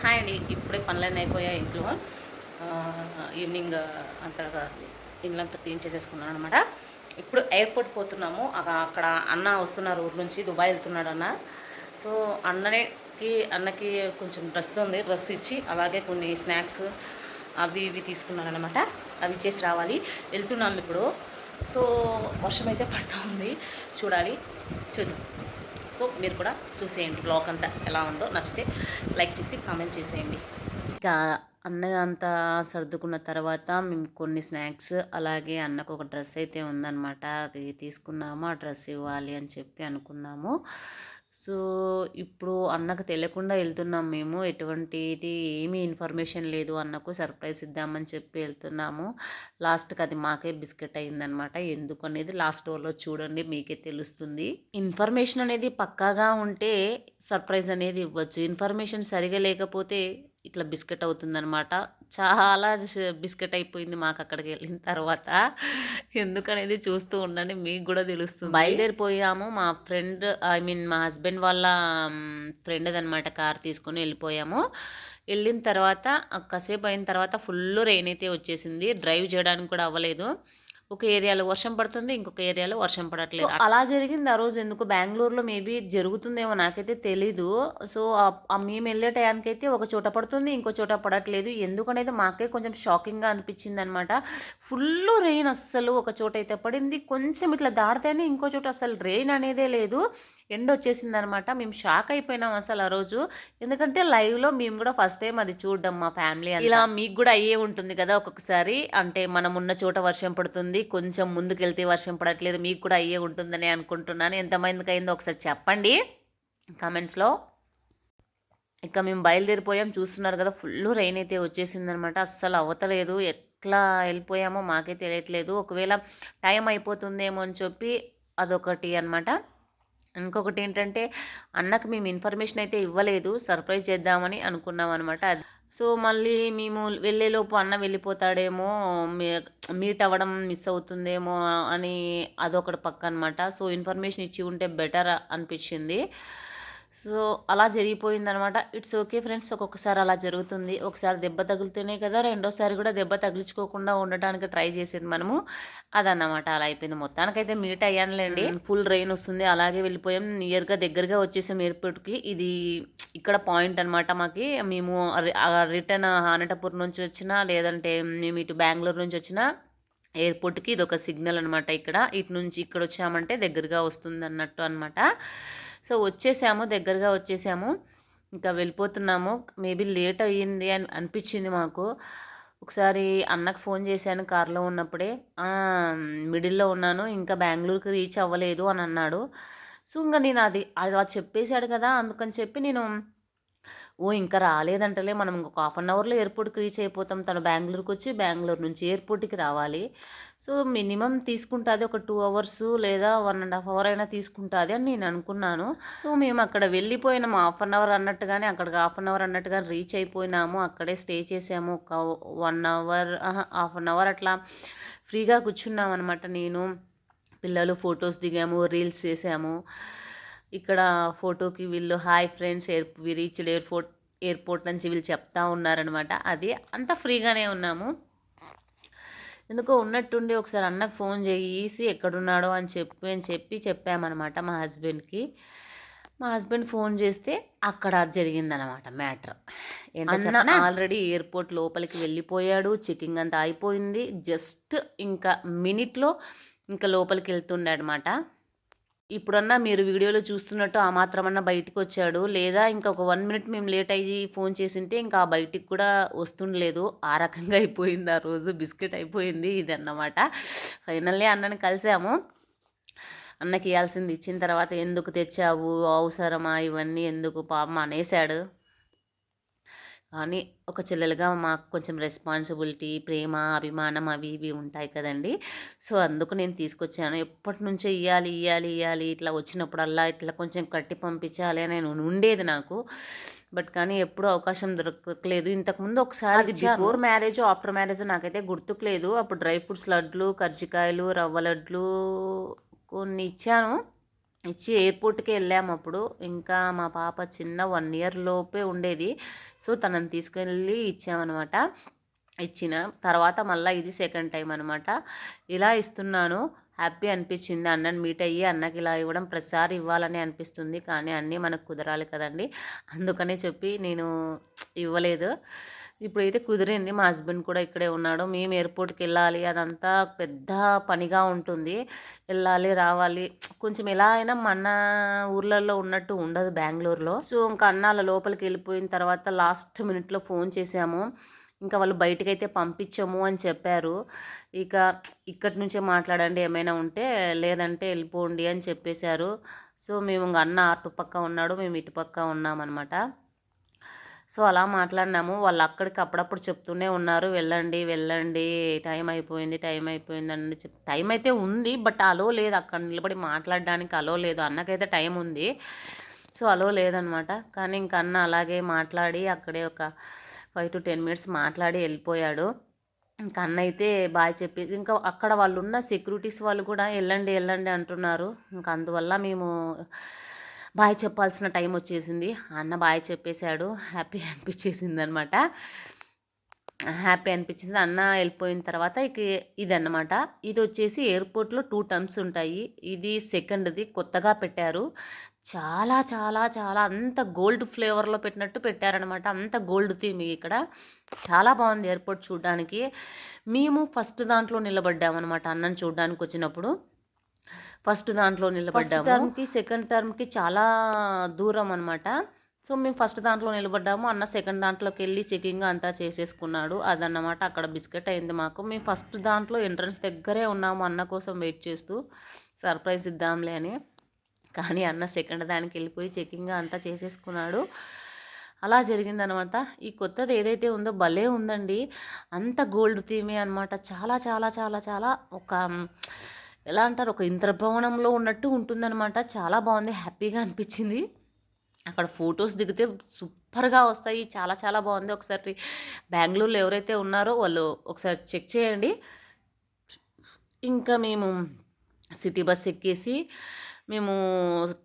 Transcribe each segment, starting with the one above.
Hi అండి. ఇప్పుడే పనులన్నీ అయిపోయాయి ఇంట్లో. ఈవినింగ్ అంతా ఇల్లంతా క్లీన్ చేసేసుకున్నాను అనమాట ఇప్పుడు ఎయిర్పోర్ట్ పోతున్నాము. అక్కడ అన్న వస్తున్నారు ఊరు నుంచి దుబాయ్ వెళ్తున్నాడు అన్న. సో అన్నకి అన్నకి కొంచెం డ్రెస్ ఉంది. డ్రెస్ ఇచ్చి అలాగే కొన్ని స్నాక్స్ అవి ఇవి తీసుకున్నాను అనమాట అవి చేసి రావాలి. వెళ్తున్నాము ఇప్పుడు. సో వర్షం అయితే పడుతూ ఉంది. చూడాలి. చూద్దాం. సో మీరు కూడా చూసేయండి. బ్లాగ్ అంతా ఎలా ఉందో నచ్చితే లైక్ చేసి కామెంట్ చేసేయండి. ఇక అన్న అంతా సర్దుకున్న తర్వాత మేము కొన్ని స్నాక్స్ అలాగే అన్నకు ఒక డ్రెస్ అయితే ఉందన్నమాట. అది తీసుకున్నాము ఆ డ్రెస్ ఇవ్వాలి అని చెప్పి అనుకున్నాము. సో ఇప్పుడు అన్నకు తెలియకుండా వెళ్తున్నాం మేము. ఎటువంటిది ఏమీ ఇన్ఫర్మేషన్ లేదు. అన్నకు సర్ప్రైజ్ ఇద్దామని చెప్పి వెళ్తున్నాము. లాస్ట్కి అది మాకే బిస్కెట్ అయిందనమాట ఎందుకు అనేది లాస్ట్ ఓవర్లో చూడండి మీకే తెలుస్తుంది. ఇన్ఫర్మేషన్ అనేది పక్కాగా ఉంటే సర్ప్రైజ్ అనేది ఇవ్వచ్చు. ఇన్ఫర్మేషన్ సరిగా లేకపోతే ఇట్లా బిస్కెట్ అవుతుందనమాట చాలా బిస్కెట్ అయిపోయింది మాకు అక్కడికి వెళ్ళిన తర్వాత. ఎందుకనేది చూస్తూ ఉండండి మీకు కూడా తెలుస్తుంది. బయలుదేరిపోయాము. మా ఫ్రెండ్ ఐ మీన్ మా హస్బెండ్ వాళ్ళ ఫ్రెండ్ అనమాట కార్ తీసుకొని వెళ్ళిపోయాము. వెళ్ళిన తర్వాత కాసేపు అయిన తర్వాత ఫుల్ రెయిన్ అయితే వచ్చేసింది. డ్రైవ్ చేయడానికి కూడా అవ్వలేదు. ఒక ఏరియాలో వర్షం పడుతుంది ఇంకొక ఏరియాలో వర్షం పడట్లేదు అలా జరిగింది ఆ రోజు ఎందుకు? బెంగళూరులో మేబీ జరుగుతుందేమో నాకైతే తెలీదు. సో మేము వెళ్ళే టయానికి అయితే ఒక చోట పడుతుంది ఇంకో చోట పడట్లేదు. ఎందుకనేది మాకే కొంచెం షాకింగ్గా అనిపించింది అనమాట ఫుల్ రెయిన్ అస్సలు ఒక చోట అయితే పడింది. కొంచెం ఇట్లా దాడితేనే ఇంకో చోట అసలు రెయిన్ అనేదే లేదు. ఎండ్ వచ్చేసింది అనమాట మేము షాక్ అయిపోయినాం అసలు ఆ రోజు. ఎందుకంటే లైవ్లో మేము కూడా ఫస్ట్ టైం అది చూడడం మా ఫ్యామిలీ ఇలా మీకు కూడా అయ్యే ఉంటుంది కదా ఒక్కొక్కసారి. అంటే మనం ఉన్న చోట వర్షం పడుతుంది కొంచెం ముందుకెళ్తే వర్షం పడట్లేదు మీకు కూడా అయ్యే ఉంటుందని అనుకుంటున్నాను. ఎంతమందికి అయిందో ఒకసారి చెప్పండి కామెంట్స్లో. ఇక మేము బయలుదేరిపోయాం. చూస్తున్నారు కదా ఫుల్ రెయిన్ అయితే వచ్చేసిందనమాట. అస్సలు అవ్వతలేదు ఎట్లా వెళ్ళిపోయామో మాకే తెలియట్లేదు. ఒకవేళ టైం అయిపోతుందేమో అని చెప్పి అదొకటి అనమాట ఇంకొకటి ఏంటంటే అన్నకు మేము ఇన్ఫర్మేషన్ అయితే ఇవ్వలేదు సర్ప్రైజ్ చేద్దామని అనుకున్నాం అనమాట సో మళ్ళీ మేము వెళ్ళేలోపు అన్న వెళ్ళిపోతాడేమో మీట్ అవ్వడం మిస్ అవుతుందేమో అని అదొకటి పక్క అనమాట సో ఇన్ఫర్మేషన్ ఇచ్చి ఉంటే బెటర్ అనిపించింది. సో అలా జరిగిపోయిందనమాట. ఇట్స్ ఓకే ఫ్రెండ్స్ ఒక్కొక్కసారి అలా జరుగుతుంది. ఒకసారి దెబ్బ తగిలితేనే కదా రెండోసారి కూడా దెబ్బ తగిలించుకోకుండా ఉండటానికి ట్రై చేసేది మనము. అదన్నమాట అలా అయిపోయింది. మొత్తానికైతే మీట్ అయ్యానులేండి. ఫుల్ రెయిన్ వస్తుంది అలాగే వెళ్ళిపోయాం. నియర్గా దగ్గరగా వచ్చేసాం ఎయిర్పోర్ట్కి. ఇది ఇక్కడ పాయింట్ అనమాట మాకి. మేము రిటర్న్ అనంతపురం నుంచి వచ్చినా లేదంటే మేము ఇటు బెంగళూరు నుంచి వచ్చినా ఎయిర్పోర్ట్కి ఇది ఒక సిగ్నల్ అనమాట ఇక్కడ. ఇటు నుంచి ఇక్కడ వచ్చామంటే దగ్గరగా వస్తుంది అన్నట్టు అనమాట సో వచ్చేసాము దగ్గరగా వచ్చేసాము. ఇంకా వెళ్ళిపోతున్నాము. మేబీ లేట్ అయ్యింది అని అనిపించింది మాకు. ఒకసారి అన్నకు ఫోన్ చేశాను కార్లో ఉన్నప్పుడే. మిడిల్లో ఉన్నాను ఇంకా బెంగళూరుకి రీచ్ అవ్వలేదు అని అన్నాడు. సో ఇంకా నేను అది అలా చెప్పేశాడు కదా అందుకని చెప్పి నేను ఓ ఇంకా రాలేదంటలే. మనం ఇంకొక హాఫ్ అన్ అవర్లో ఎయిర్పోర్ట్కి రీచ్ అయిపోతాం. తను బెంగళూరుకి వచ్చి బెంగళూరు నుంచి ఎయిర్పోర్ట్కి రావాలి. సో మినిమం తీసుకుంటుంది ఒక టూ అవర్స్ లేదా వన్ అండ్ హాఫ్ అవర్ అయినా తీసుకుంటుంది అని నేను అనుకున్నాను. సో మేము అక్కడ వెళ్ళిపోయినాము హాఫ్ అన్ అవర్ అన్నట్టుగానే అక్కడికి హాఫ్ అన్ అవర్ అన్నట్టుగా రీచ్ అయిపోయినాము. అక్కడే స్టే చేసాము. ఒక one hour half an hour అట్లా ఫ్రీగా కూర్చున్నాం అనమాట నేను. పిల్లలు ఫొటోస్ దిగాము రీల్స్ చేసాము. ఇక్కడ ఫోటోకి వీళ్ళు hi friends here we reached airport airport నుంచి వీళ్ళు చెప్తా ఉన్నారనమాట అది అంత ఫ్రీగానే ఉన్నాము. ఎందుకో ఉన్నట్టుండి ఒకసారి అన్నకు ఫోన్ చేసి ఎక్కడున్నాడో అని చెప్పి అని చెప్పి చెప్పామన్నమాట మా హస్బెండ్కి. మా హస్బెండ్ ఫోన్ చేస్తే అక్కడ జరిగిందనమాట మ్యాటర్. అన్న ఆల్రెడీ ఎయిర్పోర్ట్ లోపలికి వెళ్ళిపోయాడు చెకింగ్ అంతా అయిపోయింది. జస్ట్ ఇంకా మినిట్లో ఇంకా లోపలికి వెళ్తుండే అనమాట ఇప్పుడన్నా మీరు వీడియోలో చూస్తున్నట్టు ఆ మాత్రమన్నా బయటికి వచ్చాడు లేదా ఇంకా ఒక వన్ మినిట్ మేము లేట్ అయ్యి ఫోన్ చేసింటే ఇంకా ఆ బయటికి కూడా వస్తుండలేదు. ఆ రకంగా అయిపోయింది ఆ రోజు. బిస్కెట్ అయిపోయింది ఇది అన్నమాట ఫైనల్లీ అన్నని కలిసాము. అన్నకి ఇవ్వాల్సింది ఇచ్చిన తర్వాత ఎందుకు తెచ్చావు? అవసరమా? ఇవన్నీ ఎందుకు? పాపం అనేసాడు. కానీ ఒక చెల్లెలుగా మాకు కొంచెం రెస్పాన్సిబిలిటీ ప్రేమ అభిమానం అవి ఇవి ఉంటాయి కదండి. సో అందుకు నేను తీసుకొచ్చాను. ఎప్పటి నుంచో ఇవ్వాలి ఇవ్వాలి ఇవ్వాలి ఇట్లా వచ్చినప్పుడల్లా ఇట్లా కొంచెం కట్టి పంపించాలి అని నేను ఉండేది నాకు. బట్ కానీ ఎప్పుడూ అవకాశం దొరకలేదు. ఇంతకుముందు ఒకసారి బిఫోర్ మ్యారేజ్ ఆఫ్టర్ మ్యారేజ్ నాకైతే గుర్తుకులేదు అప్పుడు డ్రై ఫ్రూట్స్ లడ్లు కర్జికాయలు రవ్వ లడ్లు కొన్ని ఇచ్చాను. ఇచ్చి ఎయిర్పోర్ట్కి వెళ్ళాము అప్పుడు. ఇంకా మా పాప చిన్న వన్ ఇయర్ లోపే ఉండేది. సో తనని తీసుకెళ్ళి ఇచ్చామన్నమాట. ఇచ్చిన తర్వాత మళ్ళీ ఇది సెకండ్ టైం అనమాట ఇలా ఇస్తున్నాను. హ్యాపీ అనిపించింది. అన్నని మీట్ అయ్యి అన్నకి ఇలా ఇవ్వడం ప్రతిసారి ఇవ్వాలని అనిపిస్తుంది. కానీ అన్నీ మనకు కుదరాలి కదండి. అందుకనే చెప్పి నేను ఇవ్వలేదు. ఇప్పుడైతే కుదిరింది. మా హస్బెండ్ కూడా ఇక్కడే ఉన్నాడు. మేము ఎయిర్పోర్ట్కి వెళ్ళాలి. అదంతా పెద్ద పనిగా ఉంటుంది. వెళ్ళాలి రావాలి. కొంచెం ఎలా అయినా మన ఊర్లలో ఉన్నట్టు ఉండదు బెంగళూరులో. సో ఇంకా అన్నాల లోపలికి వెళ్ళిపోయిన తర్వాత లాస్ట్ మినిట్లో ఫోన్ చేసాము ఇంకా వాళ్ళు బయటకైతే పంపించము అని చెప్పారు. ఇక ఇక్కడి నుంచే మాట్లాడండి ఏమైనా ఉంటే లేదంటే వెళ్ళిపోండి అని చెప్పేశారు. సో మేము ఇంక అన్న అటు పక్క ఉన్నాడు మేము ఇటుపక్క ఉన్నామన్నమాట సో అలా మాట్లాడినాము. వాళ్ళు అక్కడికి అప్పుడప్పుడు చెప్తూనే ఉన్నారు. వెళ్ళండి వెళ్ళండి టైం అయిపోయింది టైం అయిపోయింది అని చెప్ టైం అయితే ఉంది బట్ అలో లేదు. అక్కడ నిలబడి మాట్లాడడానికి అలో లేదు. అన్నకైతే టైం ఉంది. సో అలో లేదనమాట కానీ ఇంక అన్న అలాగే మాట్లాడి అక్కడే ఒక ఫైవ్ టు టెన్ మినిట్స్ మాట్లాడి వెళ్ళిపోయాడు. ఇంకా అన్న అయితే బాయ్ చెప్పి ఇంకా అక్కడ వాళ్ళు ఉన్న సెక్యూరిటీస్ వాళ్ళు కూడా వెళ్ళండి వెళ్ళండి అంటున్నారు. ఇంకా అందువల్ల మేము బాయ్ చెప్పాల్సిన టైం వచ్చేసింది. అన్న బాయ్ చెప్పేశాడు. హ్యాపీ అనిపించేసింది అనమాట హ్యాపీ అనిపించింది అన్న వెళ్ళిపోయిన తర్వాత ఇక ఇదన్నమాట. ఇది వచ్చేసి ఎయిర్పోర్ట్లో టూ టర్మ్స్ ఉంటాయి. ఇది సెకండ్ది కొత్తగా పెట్టారు. చాలా చాలా చాలా అంత గోల్డ్ ఫ్లేవర్లో పెట్టినట్టు పెట్టారనమాట అంత గోల్డ్ థీమ్ ఇక్కడ. చాలా బాగుంది ఎయిర్పోర్ట్ చూడడానికి. మేము ఫస్ట్ దాంట్లో నిలబడ్డామన్నమాట అన్నం చూడడానికి వచ్చినప్పుడు. ఫస్ట్ దాంట్లో నిలబడ్డాము. టర్మ్కి సెకండ్ టర్మ్కి చాలా దూరం అనమాట సో మేము ఫస్ట్ దాంట్లో నిలబడ్డాము. అన్న సెకండ్ దాంట్లోకి వెళ్ళి చెకింగ్ అంతా చేసేసుకున్నాడు. అదన్నమాట అక్కడ బిస్కెట్ అయింది మాకు. మేము ఫస్ట్ దాంట్లో ఎంట్రన్స్ దగ్గరే ఉన్నాము అన్న కోసం వెయిట్ చేస్తూ. సర్ప్రైజ్ ఇద్దాంలే అని. కానీ అన్న సెకండ్ దానికి వెళ్ళిపోయి చెకింగ్ అంతా చేసేసుకున్నాడు. అలా జరిగిందనమాట. ఈ కొత్తది ఏదైతే ఉందో భలే ఉందండి. అంత గోల్డ్ థీమే అనమాట. చాలా చాలా చాలా చాలా ఒక ఎలా అంటారు? ఒక ఇంద్రభవనంలో ఉన్నట్టు ఉంటుందన్నమాట చాలా బాగుంది. హ్యాపీగా అనిపించింది. అక్కడ ఫొటోస్ దిగితే సూపర్గా వస్తాయి. చాలా చాలా బాగుంది. ఒకసారి బెంగళూరులో ఎవరైతే ఉన్నారో వాళ్ళు ఒకసారి చెక్ చేయండి. ఇంకా మేము సిటీ బస్ ఎక్కేసి మేము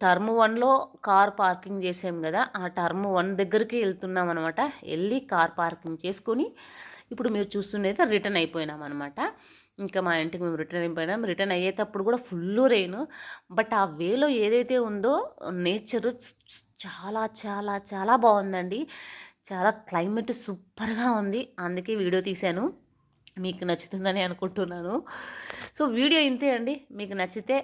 టర్మ్ వన్లో కార్ పార్కింగ్ చేసాం కదా ఆ టర్మ్ వన్ దగ్గరికి వెళ్తున్నాం అనమాట వెళ్ళి కార్ పార్కింగ్ చేసుకొని ఇప్పుడు మీరు చూస్తుండేది రిటర్న్ అయిపోయినాం అనమాట ఇంకా మా ఇంటికి మేము రిటర్న్ అయిపోయినాం. రిటర్న్ అయ్యేటప్పుడు కూడా ఫుల్ రెయిన్ బట్ ఆ వేలో ఏదైతే ఉందో నేచర్ చాలా చాలా చాలా బాగుందండి. చాలా క్లైమేట్ సూపర్గా ఉంది. అందుకే వీడియో తీశాను. మీకు నచ్చుతుందని అనుకుంటున్నాను. సో వీడియో ఇంతే అండి. మీకు నచ్చితే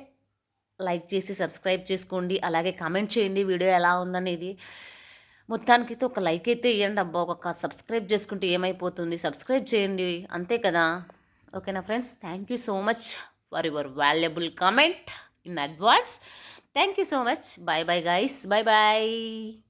లైక్ చేసి సబ్స్క్రైబ్ చేసుకోండి. అలాగే కామెంట్ చేయండి వీడియో ఎలా ఉందనేది. మొత్తానికైతే ఒక లైక్ అయితే ఇవ్వండి అబ్బా. ఒక సబ్స్క్రైబ్ చేసుకుంటే ఏమైపోతుంది? సబ్స్క్రైబ్ చేయండి. అంతే కదా? ఓకేనా friends? Thank you so much for your valuable comment in advance. Thank you so much. Bye bye guys bye bye